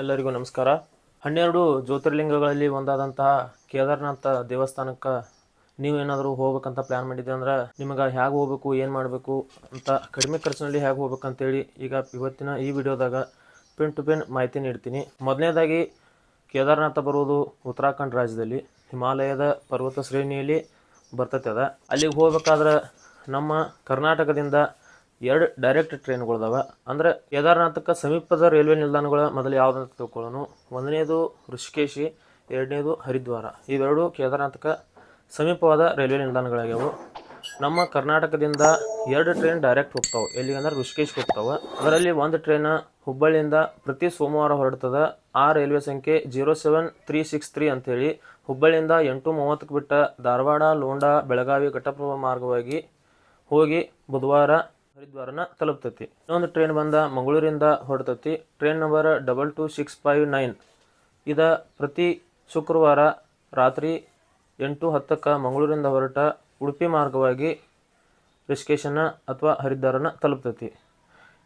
ಎಲ್ಲರಿಗೂ ನಮಸ್ಕಾರ. ಹನ್ನೆರಡು ಜ್ಯೋತಿರ್ಲಿಂಗಗಳಲ್ಲಿ ಒಂದಾದಂತಹ ಕೇದಾರನಾಥ ದೇವಸ್ಥಾನಕ್ಕೆ ನೀವೇನಾದರೂ ಹೋಗ್ಬೇಕಂತ ಪ್ಲ್ಯಾನ್ ಮಾಡಿದ್ದೆ ಅಂದ್ರೆ ನಿಮಗೆ ಹೇಗೆ ಹೋಗ್ಬೇಕು, ಏನು ಮಾಡಬೇಕು ಅಂತ ಕಡಿಮೆ ಖರ್ಚಿನಲ್ಲಿ ಹೇಗೆ ಹೋಗ್ಬೇಕಂತೇಳಿ ಈಗ ಇವತ್ತಿನ ಈ ವಿಡಿಯೋದಾಗ ಪೆನ್ ಟು ಪೆನ್ ಮಾಹಿತಿ ನೀಡ್ತೀನಿ. ಮೊದಲನೇದಾಗಿ ಕೇದಾರನಾಥ ಬರುವುದು ಉತ್ತರಾಖಂಡ್ ರಾಜ್ಯದಲ್ಲಿ. ಹಿಮಾಲಯದ ಪರ್ವತ ಶ್ರೇಣಿಯಲ್ಲಿ ಬರ್ತೈತೆ ಅದ. ಅಲ್ಲಿಗೆ ಹೋಗ್ಬೇಕಾದ್ರೆ ನಮ್ಮ ಕರ್ನಾಟಕದಿಂದ ಎರಡು ಡೈರೆಕ್ಟ್ ಟ್ರೈನ್ಗಳದಾವ ಅಂದ್ರೆ ಕೇದಾರನಾಥಕ್ಕೆ ಸಮೀಪದ ರೈಲ್ವೆ ನಿಲ್ದಾಣಗಳ ಮೊದಲು ಅಂತ ತಿಳ್ಕೊಳ್ಳೋಣ ಒಂದನೇದು ಋಷಿಕೇಶಿ ಎರಡನೇದು ಹರಿದ್ವಾರ. ಇವೆರಡು ಕೇದಾರನಾಥಕ್ಕೆ ಸಮೀಪವಾದ ರೈಲ್ವೆ ನಿಲ್ದಾಣಗಳಾಗ್ಯಾವು. ನಮ್ಮ ಕರ್ನಾಟಕದಿಂದ ಎರಡು ಟ್ರೈನ್ ಡೈರೆಕ್ಟ್ ಹೋಗ್ತಾವೆ. ಎಲ್ಲಿಗಂದ್ರೆ ಋಷಿಕೇಶ್ಗೆ ಹೋಗ್ತಾವೆ. ಅದರಲ್ಲಿ ಒಂದು ಟ್ರೈನ್ ಹುಬ್ಬಳ್ಳಿಯಿಂದ ಪ್ರತಿ ಸೋಮವಾರ ಹೊರಡ್ತದೆ. ಆ ರೈಲ್ವೆ ಸಂಖ್ಯೆ zero seven three six three ಅಂಥೇಳಿ ಹುಬ್ಬಳ್ಳಿಯಿಂದ ಎಂಟು ಮೂವತ್ತಕ್ಕೆ ಬಿಟ್ಟ ಧಾರವಾಡ, ಲೋಂಡಾ, ಬೆಳಗಾವಿ ಘಟಪ್ರಭಾ ಮಾರ್ಗವಾಗಿ ಹೋಗಿ ಬುಧವಾರ ಹರಿದ್ವಾರನ ತಲುಪ್ತತಿ. ಇನ್ನೊಂದು ಟ್ರೈನ್ ಬಂದ ಮಂಗಳೂರಿಂದ ಹೊರಡ್ತತಿ. Train number double two six five nine ಇದ ಪ್ರತಿ ಶುಕ್ರವಾರ ರಾತ್ರಿ ಎಂಟು ಹತ್ತಕ್ಕೆ ಮಂಗಳೂರಿಂದ ಹೊರಟ ಉಡುಪಿ ಮಾರ್ಗವಾಗಿ ರಿಷಿಕೇಶನ ಅಥವಾ ಹರಿದ್ವಾರನ ತಲುಪ್ತತಿ.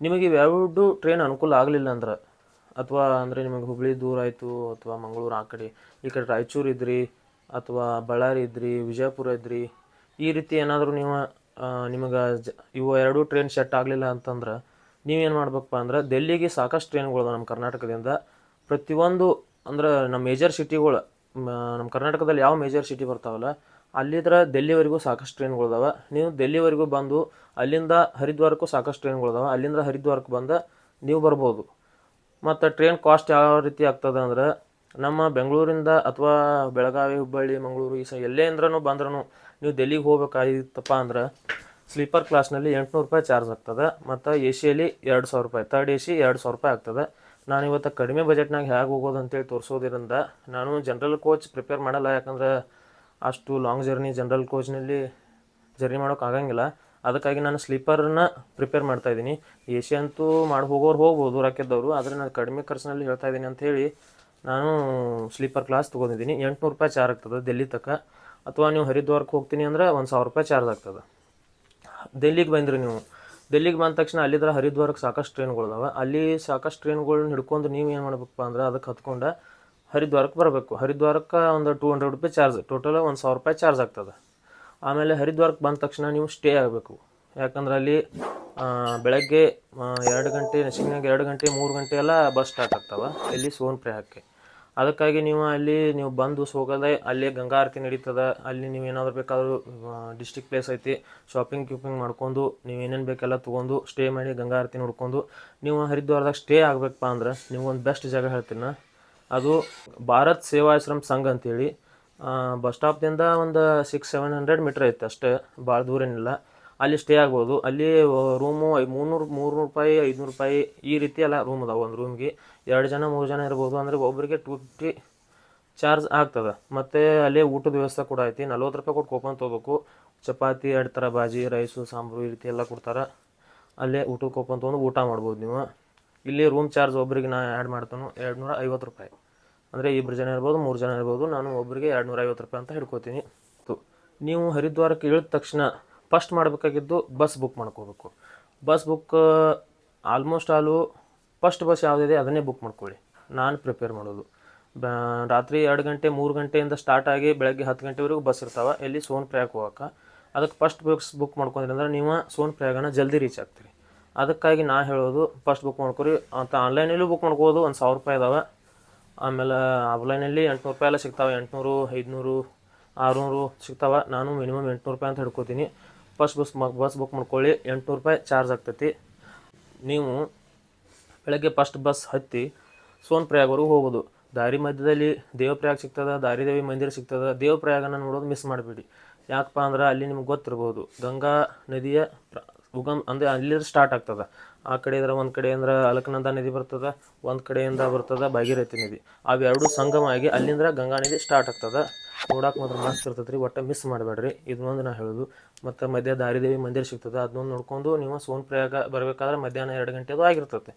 ನಿಮಗೆ ಇವೆರಡು ಟ್ರೈನ್ ಅನುಕೂಲ ಆಗಲಿಲ್ಲ ಅಂದ್ರೆ, ಅಥವಾ ಅಂದರೆ ನಿಮಗೆ ಹುಬ್ಳಿ ದೂರ ಆಯಿತು, ಅಥವಾ ಮಂಗಳೂರು ಆ ಕಡೆ, ಈ ಕಡೆ ರಾಯಚೂರು ಇದ್ರಿ, ಅಥವಾ ಬಳ್ಳಾರಿ ಇದ್ರಿ, ವಿಜಯಪುರ ಇದ್ರಿ, ಈ ರೀತಿ ಏನಾದರೂ ನೀವು ನಿಮಗೆ ಜ, ಇವು ಎರಡೂ ಟ್ರೈನ್ ಸೆಟ್ ಆಗಲಿಲ್ಲ ಅಂತಂದ್ರೆ ನೀವೇನು ಮಾಡ್ಬೇಕಪ್ಪ ಅಂದ್ರೆ ಡೆಲ್ಲಿಗೆ ಸಾಕಷ್ಟು ಟ್ರೈನ್ಗಳು ನಮ್ಮ ಕರ್ನಾಟಕದಿಂದ. ಪ್ರತಿಯೊಂದು ಅಂದ್ರೆ ನಮ್ಮ ಮೇಜರ್ ಸಿಟಿಗಳು ನಮ್ಮ ಕರ್ನಾಟಕದಲ್ಲಿ ಯಾವ ಮೇಜರ್ ಸಿಟಿ ಬರ್ತಾವಲ್ಲ, ಅಲ್ಲಿದ್ರ ಡೆಲ್ಲಿವರೆಗೂ ಸಾಕಷ್ಟು ಟ್ರೈನ್ಗಳಿದಾವೆ ನೀವು ಡೆಲ್ಲಿವರೆಗೂ ಬಂದು ಅಲ್ಲಿಂದ ಹರಿದ್ವಾರಕ್ಕೂ ಸಾಕಷ್ಟು ಟ್ರೈನ್ಗಳಿದಾವೆ ಅಲ್ಲಿಂದ ಹರಿದ್ವಾರಕ್ಕೆ ಬಂದು ನೀವು ಬರ್ಬೋದು. ಮತ್ತು ಟ್ರೈನ್ ಕಾಸ್ಟ್ ಯಾವ ರೀತಿ ಆಗ್ತದೆ ಅಂದ್ರೆ ನಮ್ಮ ಬೆಂಗಳೂರಿಂದ ಅಥವಾ ಬೆಳಗಾವಿ, ಹುಬ್ಬಳ್ಳಿ, ಮಂಗಳೂರು ಈ ಸ ಎಲ್ಲೇ ಅಂದ್ರೂ ಬಂದ್ರೂ ನೀವು ಡೆಲ್ಲಿಗೆ ಹೋಗ್ಬೇಕಾಗಿತ್ತಪ್ಪ ಅಂದ್ರೆ ಸ್ಲೀಪರ್ ಕ್ಲಾಸ್ನಲ್ಲಿ ಎಂಟುನೂರು ರೂಪಾಯಿ ಚಾರ್ಜ್ ಆಗ್ತದೆ ಮತ್ತು ಎ ಸಿಯಲ್ಲಿ ಎರಡು ಸಾವಿರ ರೂಪಾಯಿ ತರ್ಡ್ ಎ ಸಿ ಎರಡು ಸಾವಿರ ರೂಪಾಯಿ ಆಗ್ತದೆ. ನಾನು ಇವತ್ತು ಕಡಿಮೆ ಬಜೆಟ್ನಾಗ ಹೇಗೆ ಹೋಗೋದು ಅಂತೇಳಿ ತೋರಿಸೋದ್ರಿಂದ ನಾನು ಜನರಲ್ ಕೋಚ್ ಪ್ರಿಪೇರ್ ಮಾಡಲ್ಲ, ಯಾಕಂದ್ರೆ ಅಷ್ಟು ಲಾಂಗ್ ಜರ್ನಿ ಜನರಲ್ ಕೋಚ್ನಲ್ಲಿ ಜರ್ನಿ ಮಾಡೋಕೆ ಆಗಂಗಿಲ್ಲ. ಅದಕ್ಕಾಗಿ ನಾನು ಸ್ಲೀಪರ್ನ ಪ್ರಿಪೇರ್ ಮಾಡ್ತಾ ಇದ್ದೀನಿ. ಎ ಸಿ ಅಂತೂ ಮಾಡಿ ಹೋಗೋರು ಹೋಗ್ಬೋದು ರಾಕಿದ್ದವರು ಆದರೆ ನಾನು ಕಡಿಮೆ ಖರ್ಚಿನಲ್ಲಿ ಹೇಳ್ತಾ ಇದ್ದೀನಿ ಅಂತ ನಾನು ಸ್ಲೀಪರ್ ಕ್ಲಾಸ್ ತೊಗೊಂಡಿದ್ದೀನಿ. ಎಂಟುನೂರು ರೂಪಾಯಿ ಚಾರ್ಜ್ ಆಗ್ತದೆ ಡೆಲ್ಲಿ ತಕ್ಕ ಅಥವಾ ನೀವು ಹರಿದ್ವಾರಕ್ಕೆ ಹೋಗ್ತೀನಿ ಅಂದ್ರೆ ಒಂದು ಸಾವಿರ ರೂಪಾಯಿ ಚಾರ್ಜ್ ಆಗ್ತದೆ. ಡೆಲ್ಲಿಗೆ ಬಂದ್ರಿ ನೀವು. ಡೆಲ್ಲಿಗೆ ಬಂದ ತಕ್ಷಣ ಅಲ್ಲಿದ್ರೆ ಹರಿದ್ವಾರಕ್ಕೆ ಸಾಕಷ್ಟು ಟ್ರೈನ್ಗಳಿದಾವೆ ಅಲ್ಲಿ ಸಾಕಷ್ಟು ಟ್ರೈನ್ಗಳನ್ನ ಹಿಡ್ಕೊಂಡು ನೀವು ಏನು ಮಾಡಬೇಕಪ್ಪ ಅಂದ್ರೆ ಅದಕ್ಕೆ ಹತ್ಕೊಂಡು ಹರಿದ್ವಾರಕ್ಕೆ ಬರಬೇಕು. ಹರಿದ್ವಾರಕ್ಕೆ ಒಂದು two hundred rupees charge total ಒಂದು ಸಾವಿರ ರೂಪಾಯಿ ಚಾರ್ಜ್ ಆಗ್ತದೆ. ಆಮೇಲೆ ಹರಿದ್ವಾರಕ್ಕೆ ಬಂದ ತಕ್ಷಣ ನೀವು ಸ್ಟೇ ಆಗಬೇಕು. ಯಾಕಂದ್ರೆ ಅಲ್ಲಿ ಬೆಳಗ್ಗೆ ಎರಡು ಗಂಟೆ ನಸಿಕಿನಾಗ ಎರಡು ಗಂಟೆ, ಮೂರು ಗಂಟೆ ಎಲ್ಲ ಬಸ್ ಸ್ಟಾರ್ಟ್ ಆಗ್ತಾವೆ. ಇಲ್ಲಿ ಸೋನ್ಪ್ರಿಯಾಕ್ಕೆ ಅದಕ್ಕಾಗಿ ನೀವು ಅಲ್ಲಿ, ನೀವು ಬಂದು ಹೋಗೋದೇ ಅಲ್ಲಿ ಗಂಗಾ ಆರತಿ ನಡೀತದೆ. ಅಲ್ಲಿ ನೀವು ಏನಾದರೂ ಬೇಕಾದರೂ ಡಿಸ್ಟಿಕ್ ಪ್ಲೇಸ್ ಐತಿ ಶಾಪಿಂಗ್ ಕ್ಯೂಪಿಂಗ್ ಮಾಡ್ಕೊಂಡು, ನೀವು ಏನೇನು ಬೇಕೆಲ್ಲ ತೊಗೊಂಡು ಸ್ಟೇ ಮಾಡಿ ಗಂಗಾ ಆರತಿ ನೋಡ್ಕೊಂಡು, ನೀವು ಹರಿದ್ವಾರದಾಗ ಸ್ಟೇ ಆಗಬೇಕಪ್ಪ ಅಂದ್ರೆ ನಿಮ್ಗೊಂದು ಬೆಸ್ಟ್ ಜಾಗ ಹೇಳ್ತೀನಿ. ನಾ. ಅದು ಭಾರತ್ ಸೇವಾಶ್ರಮ್ ಸಂಘ ಅಂತೇಳಿ. ಬಸ್ ಸ್ಟಾಪ್ದಿಂದ ಒಂದು ಸಿಕ್ಸ್ ಸೆವೆನ್ ಹಂಡ್ರೆಡ್ ಮೀಟ್ರ್ ಐತೆ ಅಷ್ಟೇ ಭಾಳ ದೂರ ಏನಿಲ್ಲ ಅಲ್ಲಿ ಸ್ಟೇ ಆಗ್ಬೋದು. ಅಲ್ಲಿ ರೂಮು ಮುನ್ನೂರು ಮೂರ್ನೂರು ರೂಪಾಯಿ, ಐದುನೂರು ರೂಪಾಯಿ ಈ ರೀತಿ ಎಲ್ಲ ರೂಮ್ ಅದಾವೆ ಒಂದು ರೂಮ್ಗೆ ಎರಡು ಜನ, ಮೂರು ಜನ ಇರ್ಬೋದು. ಅಂದರೆ ಒಬ್ಬರಿಗೆ ಟೂ ಫಿಫ್ಟಿ ಚಾರ್ಜ್ ಆಗ್ತದೆ. ಮತ್ತು ಅಲ್ಲೇ ಊಟದ ವ್ಯವಸ್ಥೆ ಕೂಡ ಐತಿ. ನಲ್ವತ್ತು ರೂಪಾಯಿ ಕೊಟ್ಟು ಕೂಪನ್ ತೊಗೋಬೇಕು. ಚಪಾತಿ, ಎರಡು ಥರ ಬಾಜಿ ರೈಸು ಸಾಂಬಾರು ಈ ರೀತಿ ಎಲ್ಲ ಕೊಡ್ತಾರೆ. ಅಲ್ಲೇ ಊಟಕ್ಕೆ ಕೂಪನ್ ತೊಗೊಂಡು ಊಟ ಮಾಡ್ಬೋದು ನೀವು. ಇಲ್ಲಿ ರೂಮ್ ಚಾರ್ಜ್ ಒಬ್ಬರಿಗೆ ನಾ ಆ್ಯಡ್ ಮಾಡ್ತಾನು. ಎರಡು ನೂರ ಐವತ್ತು ರೂಪಾಯಿ. ಅಂದರೆ ಇಬ್ಬರು ಜನ ಇರ್ಬೋದು, ಮೂರು ಜನ ಇರ್ಬೋದು. ನಾನು ಒಬ್ಬರಿಗೆ ಎರಡು ನೂರ ಐವತ್ತು ರೂಪಾಯಿ ಅಂತ ಹಿಡ್ಕೋತೀನಿ. ನೀವು ಹರಿದ್ವಾರಕ್ಕೆ ಇಳಿದ ತಕ್ಷಣ ಫಸ್ಟ್ ಮಾಡಬೇಕಾಗಿದ್ದು ಬಸ್ ಬುಕ್ ಮಾಡ್ಕೋಬೇಕು. ಬಸ್ ಬುಕ್ ಆಲ್ಮೋಸ್ಟ್ ಆಲು ಫಸ್ಟ್ ಬಸ್ ಯಾವುದಿದೆ ಅದನ್ನೇ ಬುಕ್ ಮಾಡ್ಕೊಳ್ಳಿ. ನಾನು ಪ್ರಿಪೇರ್ ಮಾಡೋದು. ರಾತ್ರಿ ಎರಡು ಗಂಟೆ, ಮೂರು ಗಂಟೆಯಿಂದ ಸ್ಟಾರ್ಟ್ ಆಗಿ ಬೆಳಗ್ಗೆ ಹತ್ತು ಗಂಟೆವರೆಗೂ ಬಸ್ ಇರ್ತಾವೆ. ಎಲ್ಲಿ ಸೋನ್ ಪ್ರಯಾಗ್ ಹೋಗೋಕೆ. ಅದಕ್ಕೆ ಫಸ್ಟ್ ಬಸ್ ಬುಕ್ ಮಾಡ್ಕೊಂಡ್ರಿ ಅಂದ್ರೆ ನೀವು ಸೋನ್ ಪ್ರಯಾಗನ ಜಲ್ದಿ ರೀಚ್ ಆಗ್ತೀರಿ. ಅದಕ್ಕಾಗಿ ನಾ ಹೇಳೋದು ಫಸ್ಟ್ ಬುಕ್ ಮಾಡ್ಕೊರಿ. ಅಂತ ಆನ್ಲೈನಲ್ಲೂ ಬುಕ್ ಮಾಡ್ಕೋಬೋದು. ಒಂದು ಸಾವಿರ ರೂಪಾಯಿ ಇದಾವೆ ಆಮೇಲೆ ಆಫ್ಲೈನಲ್ಲಿ ಎಂಟುನೂರು ರೂಪಾಯಿ ಎಲ್ಲ ಸಿಗ್ತಾವೆ. ಎಂಟುನೂರು, ಐದುನೂರು, ಆರುನೂರು ಸಿಗ್ತಾವೆ. ನಾನು ಮಿನಿಮಮ್ ಎಂಟುನೂರು ರೂಪಾಯಿ ಅಂತ ಹಿಡ್ಕೋತೀನಿ. ಫಸ್ಟ್ ಬಸ್ ಬಸ್ ಬುಕ್ ಮಾಡ್ಕೊಳ್ಳಿ, ಎಂಟುನೂರು ರೂಪಾಯಿ ಚಾರ್ಜ್ ಆಗ್ತೈತಿ. ನೀವು ಬೆಳಗ್ಗೆ ಫಸ್ಟ್ ಬಸ್ ಹತ್ತಿ ಸೋನ್ ಪ್ರಯಾಗವರೆಗೂ ಹೋಗೋದು. ದಾರಿ ಮಧ್ಯದಲ್ಲಿ ದೇವಪ್ರಯಾಗ್ ಸಿಗ್ತದೆ ದಾರಿದೇವಿ ಮಂದಿರ ಸಿಗ್ತದೆ, ದೇವಪ್ರಯಾಗನ ನೋಡೋದು ಮಿಸ್ ಮಾಡಬೇಡಿ. ಯಾಕಪ್ಪ ಅಂದ್ರೆ ಅಲ್ಲಿ ನಿಮ್ಗೆ ಗೊತ್ತಿರ್ಬೋದು, ಗಂಗಾ ನದಿಯ ಉಗಮ್ ಅಂದ್ರೆ ಅಲ್ಲಿ ಸ್ಟಾರ್ಟ್ ಆಗ್ತದೆ. ಆ ಕಡೆ ಇದ್ರೆ ಒಂದು ಕಡೆ ಅಂದ್ರೆ ಅಲಕನಂದ ನದಿ ಬರ್ತದೆ, ಒಂದು ಕಡೆಯಿಂದ ಬರ್ತದೆ ಭಾಗೀರಥಿ ನದಿ. ಅವೆರಡು ಸಂಗಮ ಆಗಿ ಅಲ್ಲಿಂದ ಗಂಗಾ ನದಿ ಸ್ಟಾರ್ಟ್ ಆಗ್ತದೆ. ನೋಡಕ್ಕೆ ಮಾತ್ರ ಮಸ್ತ್ ಇರ್ತದ್ರಿ ರೀ ಒಟ್ಟು ಮಿಸ್ ಮಾಡಬೇಡ್ರಿ. ಇದನ್ನೊಂದು ನಾ ಹೇಳೋದು. ಮತ್ತು ಮಧ್ಯ ದಾರಿದೇವಿ ಮಂದಿರ ಸಿಗ್ತದೆ ಅದನ್ನೊಂದು ನೋಡ್ಕೊಂಡು ನೀವು ಸೋನ್ ಪ್ರಯಾಗ ಬರಬೇಕಾದ್ರೆ ಮಧ್ಯಾಹ್ನ ಎರಡು ಗಂಟೆದು ಆಗಿರ್ತೈತೆ.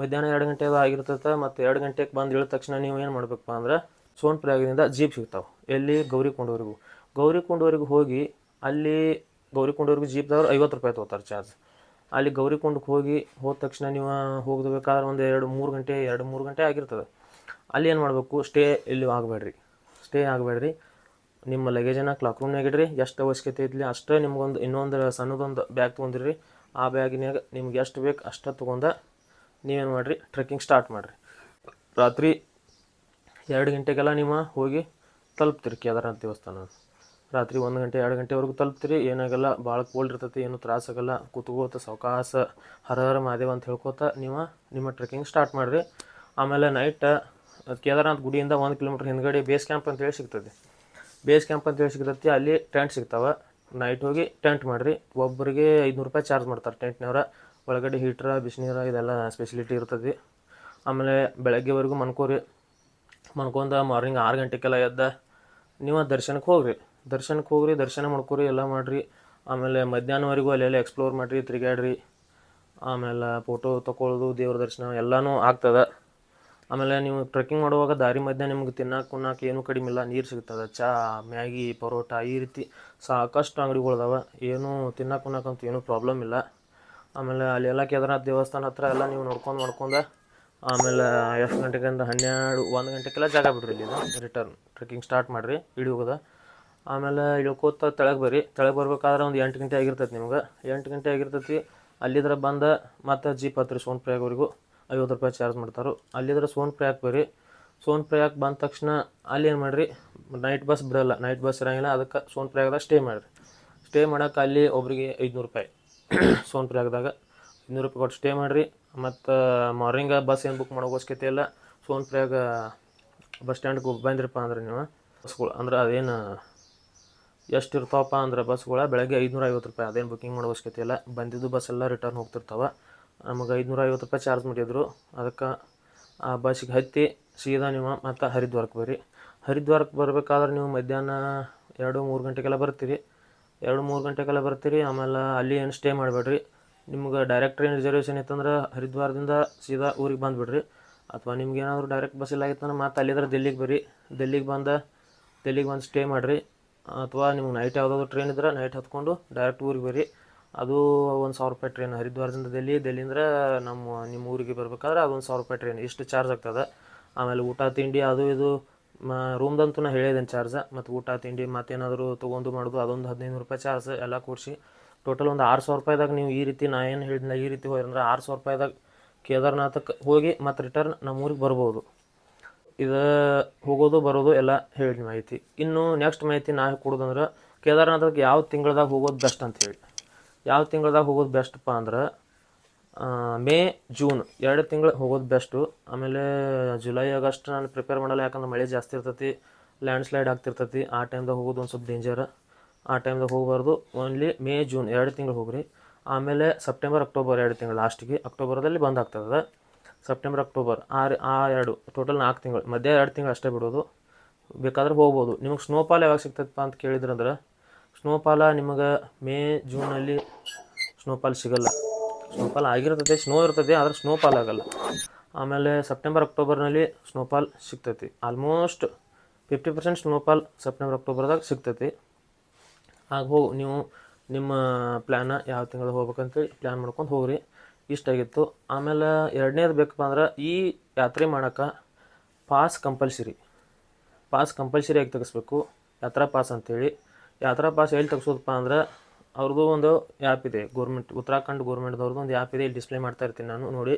ಮಧ್ಯಾಹ್ನ ಎರಡು ಗಂಟೆದು ಆಗಿರ್ತೈತೆ, ಮತ್ತು ಎರಡು ಗಂಟೆಗೆ ಬಂದು ಇಳಿದ ತಕ್ಷಣ ನೀವು ಏನು ಮಾಡ್ಬೇಕಪ್ಪ ಅಂದ್ರೆ ಸೋನ್ ಪ್ರಯಾಗದಿಂದ ಜೀಪ್ ಸಿಗ್ತಾವೆ. ಎಲ್ಲಿ ಗೌರಿಕೊಂಡವರೆಗೂ ಗೌರಿಕೊಂಡವರೆಗೂ ಹೋಗಿ ಅಲ್ಲಿ ಗೌರಿಕೊಂಡವರೆಗೂ ಜೀಪ್ದವ್ರು ಐವತ್ತು ರೂಪಾಯಿ ತೊಗೋತಾರೆ ಚಾರ್ಜ್. ಅಲ್ಲಿ ಗೌರಿಕೊಂಡಕ್ಕೆ ಹೋಗಿ ಹೋದ ತಕ್ಷಣ ನೀವು ಹೋಗಬೇಕಾದ್ರೆ ಒಂದು ಎರಡು ಮೂರು ಗಂಟೆ, ಎರಡು ಮೂರು ಗಂಟೆ ಆಗಿರ್ತದೆ. ಅಲ್ಲಿ ಏನು ಮಾಡಬೇಕು ಸ್ಟೇ ಇಲ್ಲಿ ಆಗಬೇಡ್ರಿ. ಸ್ಟೇ ಆಗಬೇಡ್ರಿ. ನಿಮ್ಮ ಲಗೇಜನ್ನು ಕ್ಲಾಕ್ ರೂಮ್ನಾಗ ಇಡ್ರಿ. ಎಷ್ಟು ಅವಶ್ಯಕತೆ ಇದ್ಲಿ ಅಷ್ಟೇ ನಿಮ್ಗೊಂದು ಇನ್ನೊಂದು ಸಣ್ಣದೊಂದು ಬ್ಯಾಗ್ ತೊಗೊಂಡಿರಿ. ಆ ಬ್ಯಾಗಿನಾಗ ನಿಮ್ಗೆ ಎಷ್ಟು ಬೇಕು ಅಷ್ಟೇ ತೊಗೊಂಡ ನೀವೇನು ಮಾಡಿರಿ ಟ್ರೆಕ್ಕಿಂಗ್ ಸ್ಟಾರ್ಟ್ ಮಾಡಿರಿ. ರಾತ್ರಿ ಎರಡು ಗಂಟೆಗೆಲ್ಲ ನೀವು ಹೋಗಿ ತಲುಪ್ತಿರಿ ಕೇದಾರನಾಥ ದೇವಸ್ಥಾನ ರಾತ್ರಿ ಒಂದು ಗಂಟೆ, ಎರಡು ಗಂಟೆವರೆಗೂ ತಲುಪ್ತೀರಿ. ಏನಾಗಲ್ಲ, ಭಾಳ ಕೋಲ್ಡ್ ಇರ್ತೈತಿ, ಏನು ತ್ರಾಸಾಗಲ್ಲ ಕೂತ್ಕೋತ ಸಾವಕಾಸ ಹರ ಹರ ಮಾದೇವ ಅಂತ ಹೇಳ್ಕೊತ ನೀವು ನಿಮ್ಮ ಟ್ರೆಕ್ಕಿಂಗ್ ಸ್ಟಾರ್ಟ್ ಮಾಡಿರಿ. ಆಮೇಲೆ ನೈಟ್ ಕೇದಾರನಾಥ ಗುಡಿಯಿಂದ ಒಂದು ಕಿಲೋಮೀಟ್ರ್ ಹಿಂದ್ಗಡೆ ಬೇಸ್ ಕ್ಯಾಂಪ್ ಅಂತ ಹೇಳಿ ಸಿಗ್ತದೆ. ಬೇಸ್ ಕ್ಯಾಂಪ್ ಅಂತ ಹೇಳಿ ಸಿಗ್ತೈತಿ, ಅಲ್ಲಿ ಟೆಂಟ್ ಸಿಗ್ತಾವೆ. ನೈಟ್ ಹೋಗಿ ಟೆಂಟ್ ಮಾಡಿರಿ. ಒಬ್ಬರಿಗೆ ಐದುನೂರು ರೂಪಾಯಿ ಚಾರ್ಜ್ ಮಾಡ್ತಾರೆ ಟೆಂಟ್ನವರ ಒಳಗಡೆ ಹೀಟ್ರ ಬಿಸಿನೀರ ಇದೆಲ್ಲ ಸ್ಪೆಷಲಿಟಿ ಇರ್ತದೆ ಆಮೇಲೆ ಬೆಳಗ್ಗೆವರೆಗೂ ಮನ್ಕೋರಿ. ಮನ್ಕೊಂಡ ಮಾರ್ನಿಂಗ್ ಆರು ಗಂಟೆಗೆಲ್ಲ ಎದ್ದ, ನೀವು ದರ್ಶನಕ್ಕೆ ಹೋಗ್ರಿ. ದರ್ಶನಕ್ಕೆ ಹೋಗ್ರಿ, ದರ್ಶನ ಮಾಡ್ಕೊರಿ, ಎಲ್ಲ ಮಾಡಿರಿ. ಆಮೇಲೆ ಮಧ್ಯಾಹ್ನವರೆಗೂ ಅಲ್ಲೆಲ್ಲ ಎಕ್ಸ್ಪ್ಲೋರ್ ಮಾಡಿರಿ ತಿರುಗಾಡ್ರಿ ಆಮೇಲೆ ಫೋಟೋ ತಗೊಳ್ಳೋದು ದೇವ್ರ ದರ್ಶನ ಎಲ್ಲನೂ ಆಗ್ತದೆ. ಆಮೇಲೆ ನೀವು ಟ್ರೆಕ್ಕಿಂಗ್ ಮಾಡುವಾಗ ದಾರಿ ಮಧ್ಯೆ ನಿಮ್ಗೆ ತಿನ್ನಕ್ಕೆ ಉಣ್ಣಕ್ಕೆ ಏನೂ ಕಡಿಮೆ ಇಲ್ಲ, ನೀರು ಸಿಗ್ತದೆ. ಚಾ, ಮ್ಯಾಗಿ, ಪರೋಟ ಈ ರೀತಿ ಸಾಕಷ್ಟು ಅಂಗಡಿಗಳಿದಾವೆ. ಏನೂ ತಿನ್ನಕ್ಕೆ ಉಣ್ಣಕ್ಕಂತೂ ಏನೂ ಪ್ರಾಬ್ಲಮ್ ಇಲ್ಲ. ಆಮೇಲೆ ಅಲ್ಲೆಲ್ಲ ಕೇದಾರನಾಥ ದೇವಸ್ಥಾನ ಹತ್ರ ಎಲ್ಲ ನೀವು ನೋಡ್ಕೊಂಡು ಮಾಡ್ಕೊಂಡು ಆಮೇಲೆ ಎಷ್ಟು ಗಂಟೆಗೆ ಅಂದ್ರೆ ಹನ್ನೆರಡು, ಒಂದು ಗಂಟೆಗೆಲ್ಲ ಜಾಗ ಬಿಡ್ರಿ ಇಲ್ಲಿ ರಿಟರ್ನ್ ಟ್ರೆಕ್ಕಿಂಗ್ ಸ್ಟಾರ್ಟ್ ಮಾಡಿರಿ ಇಡೀ ಹೋಗೋದ ಆಮೇಲೆ ಇಳ್ಕೋತ ತೆಳಗೆ ಬರ್ರಿ. ತೆಳಗೆ ಬರ್ಬೇಕಾದ್ರೆ ಒಂದು ಎಂಟು ಗಂಟೆ ಆಗಿರ್ತೈತಿ ನಿಮ್ಗೆ. ಎಂಟು ಗಂಟೆ ಆಗಿರ್ತೈತಿ. ಅಲ್ಲಿದ್ರೆ ಬಂದ ಮತ್ತೆ ಜೀಪ್ ಹತ್ತಿರಿ ಸೋನ್ ಪ್ರಯಾಗ್ವರೆಗೂ ಐವತ್ತು ರೂಪಾಯಿ ಚಾರ್ಜ್ ಮಾಡ್ತಾರೆ. ಅಲ್ಲಿದ್ರೆ ಸೋನ್ ಪ್ರಯಾಗ್ ಬರ್ರಿ. ಸೋನ್ ಪ್ರಯಾಗ್ ಬಂದ ತಕ್ಷಣ ಅಲ್ಲಿ ಏನು ಮಾಡಿರಿ? ನೈಟ್ ಬಸ್ ಬಿಡೋಲ್ಲ. ನೈಟ್ ಬಸ್ ಇರೋಂಗಿಲ್ಲ. ಅದಕ್ಕೆ ಸೋನ್ ಪ್ರಯಾಗದಾಗ ಸ್ಟೇ ಮಾಡಿರಿ. ಸ್ಟೇ ಮಾಡೋಕೆ ಅಲ್ಲಿ ಒಬ್ರಿಗೆ ಐದುನೂರು ರೂಪಾಯಿ. ಸೋನ್ ಪ್ರಯಾಗದಾಗ ಐದುನೂರು ರೂಪಾಯಿ ಕೊಟ್ಟು ಸ್ಟೇ ಮಾಡಿರಿ. ಮತ್ತು ಮಾರ್ನಿಂಗ ಬಸ್ ಏನು ಬುಕ್ ಮಾಡೋ ಅವಶ್ಯಕತೆ ಇಲ್ಲ. ಸೋನ್ ಪ್ರಯಾಗ ಬಸ್ ಸ್ಟ್ಯಾಂಡ್ಗೆ ಬಂದಿರಪ್ಪ ಅಂದ್ರೆ ನೀವು. ಬಸ್ಗಳು ಅಂದ್ರೆ ಅದೇನು ಎಷ್ಟು ಇರ್ತಾವಪ್ಪ ಅಂದ್ರೆ ಬಸ್ಗಳ ಬೆಳಗ್ಗೆ ಐದುನೂರ ಐವತ್ತು ರೂಪಾಯಿ. ಅದೇನು ಬುಕ್ಕಿಂಗ್ ಮಾಡೋ ಅವಶ್ಯಕತೆ ಇಲ್ಲ. ಬಂದಿದ್ದು ಬಸ್ ಎಲ್ಲ ರಿಟರ್ನ್ ಹೋಗ್ತಿರ್ತಾವೆ. ನಮಗೆ ಐದುನೂರ ಐವತ್ತು ರೂಪಾಯಿ ಚಾರ್ಜ್ ಮಾಡಿದ್ರು. ಅದಕ್ಕೆ ಆ ಬಸ್ಸಿಗೆ ಹತ್ತಿ ಸೀದಾ ನೀವು ಮತ್ತು ಹರಿದ್ವಾರಕ್ಕೆ ಬರ್ರಿ. ಹರಿದ್ವಾರಕ್ಕೆ ಬರಬೇಕಾದ್ರೆ ನೀವು ಮಧ್ಯಾಹ್ನ ಎರಡು ಮೂರು ಗಂಟೆಗೆಲ್ಲ ಬರ್ತೀರಿ. ಎರಡು ಮೂರು ಗಂಟೆಗೆಲ್ಲ ಬರ್ತೀರಿ. ಆಮೇಲೆ ಅಲ್ಲಿ ಏನು ಸ್ಟೇ ಮಾಡಬೇಡ್ರಿ. ನಿಮ್ಗೆ ಡೈರೆಕ್ಟ್ ಟ್ರೈನ್ ರಿಸರ್ವೇಷನ್ ಇತ್ತಂದ್ರೆ ಹರಿದ್ವಾರದಿಂದ ಸೀದಾ ಊರಿಗೆ ಬಂದುಬಿಡ್ರಿ. ಅಥವಾ ನಿಮ್ಗೆ ಏನಾದರೂ ಡೈರೆಕ್ಟ್ ಬಸ್ ಇಲ್ಲ ಆಗಿತ್ತಂದ್ರೆ ಮತ್ತೆ ಅಲ್ಲಿದ್ರೆ ದಿಲ್ಲಿಗೆ ಬರ್ರಿ. ದಿಲ್ಲಿಗೆ ಬಂದ, ದಿಲ್ಲಿಗೆ ಬಂದು ಸ್ಟೇ ಮಾಡಿರಿ. ಅಥವಾ ನಿಮ್ಗೆ ನೈಟ್ ಯಾವುದಾದ್ರು ಟ್ರೈನ್ ಇದ್ರೆ ನೈಟ್ ಹತ್ಕೊಂಡು ಡೈರೆಕ್ಟ್ ಊರಿಗೆ ಬರ್ರಿ ಅದು ಒಂದು ಸಾವಿರ ರೂಪಾಯಿ ಟ್ರೈನ್ ಹರಿದ್ವಾರದಿಂದ ದೆಲ್ಲಿ, ದೆಲ್ಲಿಂದ್ರ ನಮ್ಮ, ನಿಮ್ಮ ಊರಿಗೆ ಬರ್ಬೇಕಾದ್ರೆ ಅದೊಂದು ಸಾವಿರ ರೂಪಾಯಿ ಟ್ರೈನ್ ಇಷ್ಟು ಚಾರ್ಜ್ ಆಗ್ತದೆ. ಆಮೇಲೆ ಊಟ, ತಿಂಡಿ ಅದು ಇದು, ಮ ರೂಮ್ದಂತೂ ನಾ ಹೇಳಿದ್ದೇನೆ ಚಾರ್ಜ ಮತ್ತು ಊಟ, ತಿಂಡಿ ಮತ್ತೇನಾದರೂ ತೊಗೊಂಡು ಮಾಡೋದು ಅದೊಂದು ಹದಿನೈದು ರೂಪಾಯಿ ಚಾರ್ಜ್ ಎಲ್ಲ ಕೂಡಿಸಿ. ಟೋಟಲ್ ಒಂದು ಆರು ಸಾವಿರ ರೂಪಾಯಿದಾಗ ನೀವು ಈ ರೀತಿ ನಾ ಏನು ಹೇಳಿದ್ನ ಈ ರೀತಿ ಹೋಯ್ರಂದ್ರೆ ಅಂದ್ರೆ ಆರು ಸಾವಿರ ರೂಪಾಯಿದಾಗ ಕೇದಾರ್ನಾಥಕ್ಕೆ ಹೋಗಿ ಮತ್ತು ರಿಟರ್ನ್ ನಮ್ಮ ಊರಿಗೆ ಬರ್ಬೋದು. ಇದು ಹೋಗೋದು ಬರೋದು ಎಲ್ಲ ಹೇಳಿ ಮಾಹಿತಿ. ಇನ್ನು ನೆಕ್ಸ್ಟ್ ಮಾಹಿತಿ ನಾ ಕೊಡೋದಂದ್ರೆ ಕೇದಾರನಾಥಕ್ಕೆ ಯಾವ ತಿಂಗಳದಾಗ ಹೋಗೋದು ಬೆಸ್ಟ್ ಅಂತ ಹೇಳಿ. ಯಾವ ತಿಂಗಳದಾಗ ಹೋಗೋದು ಬೆಸ್ಟಪ್ಪ ಅಂದ್ರೆ ಮೇ, ಜೂನ್ ಎರಡು ತಿಂಗಳು ಹೋಗೋದು ಬೆಸ್ಟು ಆಮೇಲೆ ಜುಲೈ, ಆಗಸ್ಟ್ ನಾನು ಪ್ರಿಪೇರ್ ಮಾಡಲ್ಲ ಯಾಕಂದ್ರೆ ಮಳೆ ಜಾಸ್ತಿ ಇರ್ತೈತಿ ಲ್ಯಾಂಡ್ ಸ್ಲೈಡ್ ಆಗ್ತಿರ್ತೈತಿ, ಆ ಟೈಮ್ದಾಗ ಹೋಗೋದು ಒಂದು ಸ್ವಲ್ಪ ಡೇಂಜರ್ ಆ ಟೈಮ್ದಾಗ ಹೋಗಬಾರ್ದು. ಓನ್ಲಿ ಮೇ, ಜೂನ್ ಎರಡು ತಿಂಗಳು ಹೋಗ್ರಿ. ಆಮೇಲೆ ಸೆಪ್ಟೆಂಬರ್ ಅಕ್ಟೋಬರ್ ಎರಡು ತಿಂಗಳು ಲಾಸ್ಟಿಗೆ ಅಕ್ಟೋಬರ್ದಲ್ಲಿ ಬಂದ್ ಆಗ್ತದೆ. ಸೆಪ್ಟೆಂಬರ್ ಅಕ್ಟೋಬರ್ ಆರು, ಆ ಎರಡು ಟೋಟಲ್ ನಾಲ್ಕು ತಿಂಗಳು, ಮಧ್ಯ ಎರಡು ತಿಂಗಳು ಅಷ್ಟೇ ಬಿಡೋದು. ಬೇಕಾದ್ರೆ ಹೋಗ್ಬೋದು. ನಿಮಗೆ ಸ್ನೋಫಾಲ್ ಯಾವಾಗ ಸಿಗ್ತದಪ್ಪ ಅಂತ ಕೇಳಿದ್ರಂದ್ರೆ ಸ್ನೋಫಾಲ ನಿಮಗೆ ಮೇ ಜೂನಲ್ಲಿ ಸ್ನೋಫಾಲ್ ಸಿಗಲ್ಲ. ಸ್ನೋಫಾಲ್ ಆಗಿರ್ತದೆ ಸ್ನೋ ಇರ್ತದೆ ಆದರೆ ಸ್ನೋಫಾಲ್ ಆಗಲ್ಲ. ಆಮೇಲೆ ಸೆಪ್ಟೆಂಬರ್ ಅಕ್ಟೋಬರ್ನಲ್ಲಿ ಸ್ನೋಫಾಲ್ ಸಿಗ್ತೈತಿ. Almost fifty percent snowfall September ಅಕ್ಟೋಬರ್ದಾಗ ಸಿಗ್ತೈತಿ. ಆಗ ಹೋಗಿ, ನೀವು ನಿಮ್ಮ ಪ್ಲ್ಯಾನ ಯಾವ ತಿಂಗಳು ಹೋಗ್ಬೇಕಂತೇಳಿ ಪ್ಲ್ಯಾನ್ ಮಾಡ್ಕೊಂಡು ಹೋಗ್ರಿ. ಇಷ್ಟಾಗಿತ್ತು ಆಮೇಲೆ ಎರಡನೇದು ಬೇಕಪ್ಪ ಅಂದ್ರೆ ಈ ಯಾತ್ರೆ ಮಾಡೋಕೆ ಪಾಸ್ ಕಂಪಲ್ಸರಿ. ಪಾಸ್ ಕಂಪಲ್ಸರಿಯಾಗಿ ತೆಗಿಸ್ಬೇಕು. ಯಾತ್ರಾ ಪಾಸ್ ಅಂತೇಳಿ. ಯಾತ್ರಾ ಪಾಸ್ ಎಲ್ಲಿ ತೆಗ್ಸೋದಪ್ಪ ಅಂದ್ರೆ ಅವ್ರದ್ದು ಒಂದು ಆ್ಯಪ್ ಇದೆ. ಗೌರ್ಮೆಂಟ್, ಉತ್ತರಾಖಂಡ್ ಗೌರ್ಮೆಂಟ್ದವ್ರದ್ದು ಒಂದು ಆ್ಯಪ್ ಇದೆ. ಇಲ್ಲಿ ಡಿಸ್ಪ್ಲೇ ಮಾಡ್ತಾ ಇರ್ತೀನಿ ನಾನು, ನೋಡಿ.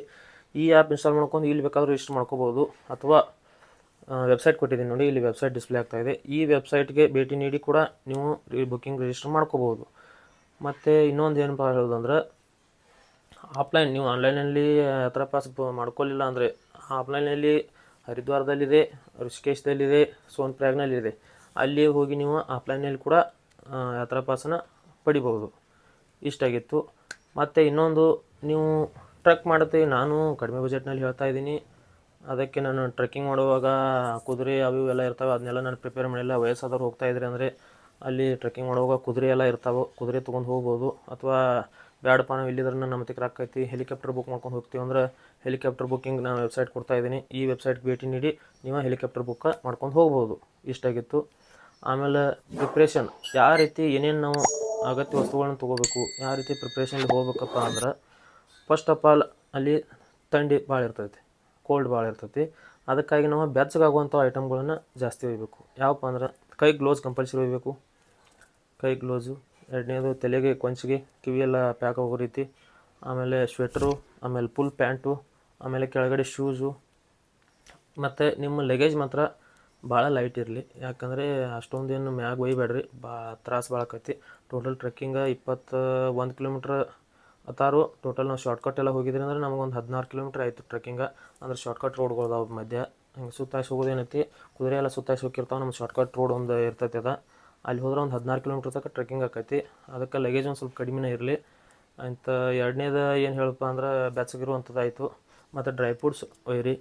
ಈ ಆ್ಯಪ್ ಇನ್ಸ್ಟಾಲ್ ಮಾಡ್ಕೊಂಡು ಇಲ್ಲಿ ಬೇಕಾದರೂ ರಿಜಿಸ್ಟರ್ ಮಾಡ್ಕೋಬೋದು. ಅಥವಾ ವೆಬ್ಸೈಟ್ ಕೊಟ್ಟಿದ್ದೀನಿ ನೋಡಿ. ಇಲ್ಲಿ ವೆಬ್ಸೈಟ್ ಡಿಸ್ಪ್ಲೇ ಆಗ್ತಾ ಇದೆ. ಈ ವೆಬ್ಸೈಟ್ಗೆ ಭೇಟಿ ನೀಡಿ ಕೂಡ ನೀವು ಬುಕ್ಕಿಂಗ್ ರಿಜಿಸ್ಟರ್ ಮಾಡ್ಕೋಬೋದು. ಮತ್ತು ಇನ್ನೊಂದು ಏನಪ್ಪ ಹೇಳೋದಂದ್ರೆ ಆಫ್ಲೈನ್ ನೀವು ಆನ್ಲೈನಲ್ಲಿ ಯಾತ್ರಾ ಪಾಸ್ ಮಾಡ್ಕೊಳ್ಳಿಲ್ಲ ಅಂದರೆ ಆಫ್ಲೈನಲ್ಲಿ ಹರಿದ್ವಾರದಲ್ಲಿದೆ ಋಷಿಕೇಶದಲ್ಲಿದೆ ಸೋನ್ ಪ್ರಯಾಗ್ನಲ್ಲಿದೆ ಅಲ್ಲಿ ಹೋಗಿ ನೀವು ಆಫ್ಲೈನಲ್ಲಿ ಕೂಡ ಯಾತ್ರಾ ಪಾಸನ್ನ ಪಡಿಬೋದು ಇಷ್ಟಾಗಿತ್ತು ಮತ್ತು ಇನ್ನೊಂದು, ನೀವು ಟ್ರಕ್ ಮಾಡುತ್ತೆ, ನಾನು ಕಡಿಮೆ ಬಜೆಟ್ನಲ್ಲಿ ಹೇಳ್ತಾ ಇದ್ದೀನಿ. ಅದಕ್ಕೆ ನಾನು ಟ್ರೆಕ್ಕಿಂಗ್ ಮಾಡುವಾಗ ಕುದುರೆ ಅವು ಇವೆಲ್ಲ ಇರ್ತವೆ, ಅದನ್ನೆಲ್ಲ ನಾನು ಪ್ರಿಪೇರ್ ಮಾಡಿಲ್ಲ. ವಯಸ್ಸಾದವ್ರು ಹೋಗ್ತಾ ಅಂದರೆ, ಅಲ್ಲಿ ಟ್ರೆಕ್ಕಿಂಗ್ ಮಾಡುವಾಗ ಕುದುರೆ ಎಲ್ಲ ಇರ್ತಾವೆ. ಕುದುರೆ ತೊಗೊಂಡು ಹೋಗ್ಬೋದು. ಅಥವಾ ಬ್ಯಾಡಪ್ಪ ನಾವು ಇಲ್ಲಿದ್ರೆ ನಮ್ಮ ತಿಕ್ಕ ಆಕೈತಿ ಹೆಲಿಕಾಪ್ಟರ್ ಬುಕ್ ಮಾಡ್ಕೊಂಡು ಹೋಗ್ತೀವಿ ಅಂದ್ರೆ ಹೆಲಿಕಾಪ್ಟರ್ ಬುಕ್ಕಿಂಗ್ ನಾನು ವೆಬ್ಸೈಟ್ ಕೊಡ್ತಾ ಇದ್ದೀನಿ. ಈ ವೆಬ್ಸೈಟ್ಗೆ ಭೇಟಿ ನೀಡಿ ನೀವು ಹೆಲಿಕಾಪ್ಟರ್ ಬುಕ್ ಮಾಡ್ಕೊಂಡು ಹೋಗ್ಬೋದು. ಇಷ್ಟಾಗಿತ್ತು ಆಮೇಲೆ ಪ್ರಿಪ್ರೇಷನ್ ಯಾವ ರೀತಿ ಏನೇನು ನಾವು ಅಗತ್ಯ ವಸ್ತುಗಳನ್ನ ತೊಗೋಬೇಕು, ಯಾವ ರೀತಿ ಪ್ರಿಪ್ರೇಷನ್ಗೆ ಹೋಗ್ಬೇಕಪ್ಪ ಅಂದ್ರೆ ಫಸ್ಟ್ ಆಫ್ ಆಲ್ ಅಲ್ಲಿ ಥಂಡಿ ಭಾಳ ಇರ್ತೈತಿ ಕೋಲ್ಡ್ ಭಾಳ ಇರ್ತೈತಿ. ಅದಕ್ಕಾಗಿ ನಾವು ಬೆಚ್ಚಗಾಗುವಂಥ ಐಟಮ್ಗಳನ್ನು ಜಾಸ್ತಿ ಒಯ್ಬೇಕು. ಯಾವಪ್ಪ ಅಂದ್ರೆ ಕೈ ಗ್ಲೋಸ್ ಕಂಪಲ್ಸರಿ ಒಯ್ಬೇಕು. ಕೈ ಗ್ಲೋಸು ಎರಡನೇದು ತಲೆಗೆ, ಕೊಂಚಿಗೆ, ಕಿವಿಯೆಲ್ಲ ಪ್ಯಾಕ್ ಆಗೋ ರೀತಿ. ಆಮೇಲೆ ಸ್ವೆಟ್ರು ಆಮೇಲೆ ಫುಲ್ ಪ್ಯಾಂಟು ಆಮೇಲೆ ಕೆಳಗಡೆ ಶೂಸು ಮತ್ತು ನಿಮ್ಮ ಲಗೇಜ್ ಮಾತ್ರ ಭಾಳ ಲೈಟ್ ಇರಲಿ. ಯಾಕಂದರೆ ಅಷ್ಟೊಂದು ಏನು ಮ್ಯಾಗ ಒಯ್ಬೇಡ್ರಿ. ಬಾ, ತ್ರಾಸು ಭಾಳ ಆಕೈತಿ. ಟೋಟಲ್ ಟ್ರೆಕ್ಕಿಂಗ ಇಪ್ಪತ್ತು ಒಂದು ಕಿಲೋಮೀಟ್ರ್ ಅತ್ತಾರು ಟೋಟಲ್ ನಾವು ಶಾರ್ಟ್ಕಟ್ ಎಲ್ಲ ಹೋಗಿದ್ರಿ ಅಂದ್ರೆ ನಮಗೊಂದು ಹದಿನಾರು ಕಿಲೋಮೀಟ್ರ್ ಆಯಿತು ಟ್ರೆಕ್ಕಿಂಗ ಅಂದ್ರೆ ಶಾರ್ಟ್ಕಟ್ ರೋಡ್ಗಳದಾವ ಮಧ್ಯ. ಹಿಂಗೆ ಸುತ್ತಾಯಿಸಿ ಹೋಗೋದೇನೈತಿ? ಕುದುರೆ ಎಲ್ಲ ಸುತ್ತಾಯಿಸಿ ಹೋಗಿರ್ತಾವೆ. ನಮ್ಮ ಶಾರ್ಟ್ಕಟ್ ರೋಡ್ ಒಂದು ಇರ್ತೈತೆ ಅದ. ಅಲ್ಲಿ ಹೋದ್ರೆ ಒಂದು ಹದಿನಾರು ಕಿಲೋಮೀಟ್ರ್ ತನಕ ಟ್ರೆಕ್ಕಿಂಗ್ ಆಕೈತಿ. ಅದಕ್ಕೆ ಲಗೇಜ್ ಒಂದು ಸ್ವಲ್ಪ ಕಡಿಮೆನೇ ಇರಲಿ. ಅಂತ ಎರಡನೇದು ಏನು ಹೇಳಪ್ಪ ಅಂದ್ರೆ ಬೆಚ್ಚಗಿರುವಂಥದ್ದು ಆಯಿತು ಮತ್ತು ಡ್ರೈ ಫ್ರೂಟ್ಸ್ ಒಯ್ಯಿರಿ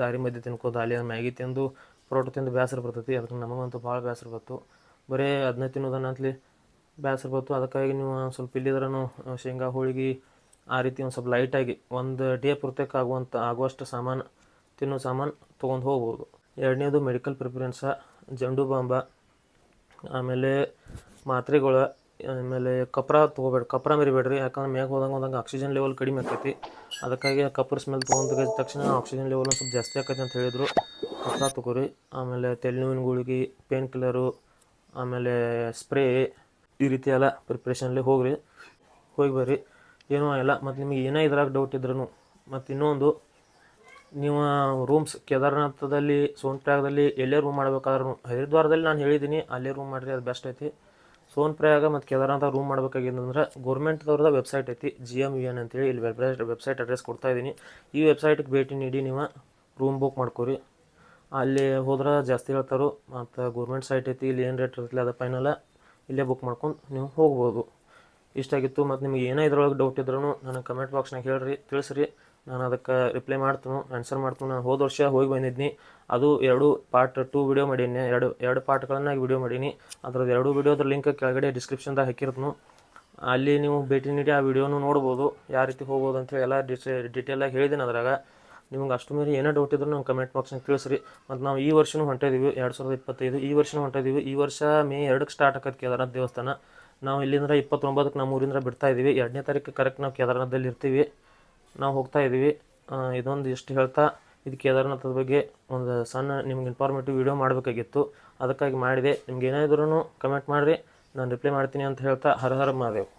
ದಾರಿ ಮಧ್ಯೆ ತಿನ್ಕೋದು, ಅಲ್ಲಿ ಮ್ಯಾಗಿ ತಿಂದು, ಪರೋಟ ತಿಂದು ಬೇಸರ ಬರ್ತೈತಿ. ಅದಕ್ಕೆ ನಮಗಂತೂ ಭಾಳ ಬೇಸರ ಬಂತು. ಬರೀ ಅದನ್ನೇ ತಿನ್ನೋದನ್ನಂತಲಿ ಬೇಸರ ಬಂತು. ಅದಕ್ಕಾಗಿ ನೀವು ಸ್ವಲ್ಪ ಇಲ್ಲಿದ್ರೂ ಶೇಂಗಾ, ಹೋಳಿಗೆ ಆ ರೀತಿ ಒಂದು ಸ್ವಲ್ಪ ಲೈಟಾಗಿ ಒಂದು ಡೇ ಪೂರ್ತಕ್ಕೆ ಆಗುವಂಥ ಆಗುವಷ್ಟು ಸಾಮಾನು, ತಿನ್ನೋ ಸಾಮಾನು ತೊಗೊಂಡು ಹೋಗ್ಬೋದು. ಎರಡನೇದು ಮೆಡಿಕಲ್ ಪ್ರಿಪ್ರೆನ್ಸ ಜಂಡು ಬಾಂಬ ಆಮೇಲೆ ಮಾತ್ರೆಗಳು, ಆಮೇಲೆ ಕಪ್ರ ತೊಗೋಬೇಡ್ರಿ ಕಪ್ರ ಮರಿಬೇಡ್ರಿ, ಯಾಕಂದ್ರೆ ಮ್ಯಾಗ ಹೋದಂಗೆ ಹೋದಂಗೆ ಆಕ್ಸಿಜನ್ ಲೆವೆಲ್ ಕಡಿಮೆ ಆಕೈತಿ. ಅದಕ್ಕಾಗಿ ಕಪ್ರ ಸ್ಮೆಲ್ ತೊಗೊಂಡ ತಕ್ಷಣ ಆಕ್ಸಿಜನ್ ಲೆವೆಲ್ ಸ್ವಲ್ಪ ಜಾಸ್ತಿ ಆಕೈತಿ ಅಂತ ಹೇಳಿದರು. ಕಪ್ರ ತೊಗೋರಿ. ಆಮೇಲೆ ತೆಲೆನೋವಿನ ಗುಳಿಗೆ ಪೇನ್ ಕಿಲ್ಲರು ಆಮೇಲೆ ಸ್ಪ್ರೇ ಈ ರೀತಿ ಎಲ್ಲ ಪ್ರಿಪ್ರೇಷನ್ಲಿ ಹೋಗ್ರಿ. ಹೋಗಿ ಬರ್ರಿ. ಏನೂ ಆಗಿಲ್ಲ ಮತ್ತು ನಿಮಗೆ ಏನೇ ಇದ್ರಾಗ ಡೌಟ್ ಇದ್ರೂ ಮತ್ತು ಇನ್ನೊಂದು ನೀವು ರೂಮ್ಸ್ ಕೇದಾರನಾಥದಲ್ಲಿ, ಸೋನ್ಪ್ರಯಾಗದಲ್ಲಿ ಎಲ್ಲೇ ರೂಮ್ ಮಾಡ್ಬೇಕಾದ್ರೂ, ಹರಿದ್ವಾರದಲ್ಲಿ ನಾನು ಹೇಳಿದ್ದೀನಿ, ಅಲ್ಲೇ ರೂಮ್ ಮಾಡಿರಿ ಅದು ಬೆಸ್ಟ್ ಐತಿ. ಸೋನ್ ಪ್ರಯಾಗ ಮತ್ತು ಕೇದಾರನಾಥ ರೂಮ್ ಮಾಡ್ಬೇಕಾಗಿತ್ತಂದ್ರೆ ಗೌರ್ಮೆಂಟ್ದವ್ರದ ವೆಬ್ಸೈಟ್ ಐತಿ ಜಿ ಎಂ ಯು ಎನ್ ಅಂತೇಳಿ. ಇಲ್ಲಿ ವೆಬ್ಸೈಟ್ ವೆಬ್ಸೈಟ್ ಅಡ್ರೆಸ್ ಕೊಡ್ತಾ ಇದ್ದೀನಿ. ಈ ವೆಬ್ಸೈಟ್ಗೆ ಭೇಟಿ ನೀಡಿ, ನೀವು ರೂಮ್ ಬುಕ್ ಮಾಡ್ಕೋರಿ. ಅಲ್ಲಿ ಹೋದ್ರೆ ಜಾಸ್ತಿ ಹೇಳ್ತಾರೋ, ಮತ್ತು ಗೌರ್ಮೆಂಟ್ ಸೈಟ್ ಐತಿ, ಇಲ್ಲಿ ಏನು ರೇಟ್ ಇರ್ತಲ್ಲ ಅದು ಫೈನಲ ಇಲ್ಲೇ ಬುಕ್ ಮಾಡ್ಕೊಂಡು ನೀವು ಹೋಗ್ಬೋದು. ಇಷ್ಟಾಗಿತ್ತು ಮತ್ತು ನಿಮಗೆ ಏನೇ ಇದ್ರೊಳಗೆ ಡೌಟ್ ಇದ್ರೂ ನನಗೆ ಕಮೆಂಟ್ ಬಾಕ್ಸ್ನಾಗ ಹೇಳ್ರಿ, ತಿಳಿಸ್ರಿ. ನಾನು ಅದಕ್ಕೆ ರಿಪ್ಲೈ ಮಾಡ್ತೀನಿ ಆನ್ಸರ್ ಮಾಡ್ತೀನಿ. ನಾನು ಹೋದ ವರ್ಷ ಹೋಗಿ ಬಂದಿದ್ನಿ. ಅದು ಎರಡು ಪಾರ್ಟ್ ಟೂ ವಿಡಿಯೋ ಮಾಡೀನಿ ಎರಡು ಎರಡು ಪಾರ್ಟ್ಗಳನ್ನ ವಿಡಿಯೋ ಮಾಡೀನಿ ಅದ್ರದ್ದು ಎರಡು ವಿಡಿಯೋದ್ರ ಲಿಂಕ್ ಕೆಳಗಡೆ ಡಿಸ್ಕ್ರಿಪ್ಷನ್ದಾಗ ಹಾಕಿರ್ತೀನಿ. ಅಲ್ಲಿ ನೀವು ಭೇಟಿ ನೀಡಿ ಆ ವಿಡಿಯೋನು ನೋಡ್ಬೋದು. ಯಾವ ರೀತಿ ಹೋಗ್ಬೋದು ಅಂತೇಳಿ ಎಲ್ಲ ಡಿಟೇ ಡಿಟೇಲಾಗಿ ಹೇಳಿದ್ದೀನಿ ಅದ್ರಾಗ. ನಿಮ್ಗೆ ಅಷ್ಟು ಮೇಲೆ ಏನೇ ಡೌಟ್ ಇದ್ರೂ ನಂಗೆ ಕಮೆಂಟ್ ಬಾಕ್ಸ್ನಾಗ ತಿಳಿಸ್ರಿ. ಮತ್ತು ನಾವು ಈ ವರ್ಷನೂ ಹೊಂಟಿದ್ದೀವಿ ಎರಡು ಸಾವಿರದ ಇಪ್ಪತ್ತೈದು. ಈ ವರ್ಷನೂ ಹೊಂಟಿದ್ದೀವಿ ಈ ವರ್ಷ ಮೇ ಎರಡಕ್ಕೆ ಸ್ಟಾರ್ಟ್ ಆಕತ್ತೆ ಕೇದಾರನಾಥ ದೇವಸ್ಥಾನ. ನಾವು ಇಲ್ಲಿಂದ ಇಪ್ಪತ್ತೊಂಬತ್ತಕ್ಕೆ ನಮ್ಮ ಊರಿಂದ ಬಿಡ್ತಾ ಇದ್ದೀವಿ ಎರಡನೇ ತಾರೀಕು ಕರೆಕ್ಟ್ ನಾವು ಕೇದಾರನಾಥದಲ್ಲಿ ಇರ್ತೀವಿ. ನಾವು ಹೋಗ್ತಾ ಇದ್ದೀವಿ. ಇದೊಂದು ಇಷ್ಟು ಹೇಳ್ತಾ, ಇದು ಕೇದಾರನಾಥದ ಬಗ್ಗೆ ಒಂದು ಸಣ್ಣ ನಿಮ್ಗೆ ಇನ್ಫಾರ್ಮೇಟಿವ್ ವೀಡಿಯೋ ಮಾಡಬೇಕಾಗಿತ್ತು. ಅದಕ್ಕಾಗಿ ಮಾಡಿದೆ. ನಿಮ್ಗೆ ಏನಾದ್ರೂ ಕಮೆಂಟ್ ಮಾಡಿರಿ. ನಾನು ರಿಪ್ಲೈ ಮಾಡ್ತೀನಿ ಅಂತ ಹೇಳ್ತಾ, ಹರ ಹರ ಮಹಾದೇವ್.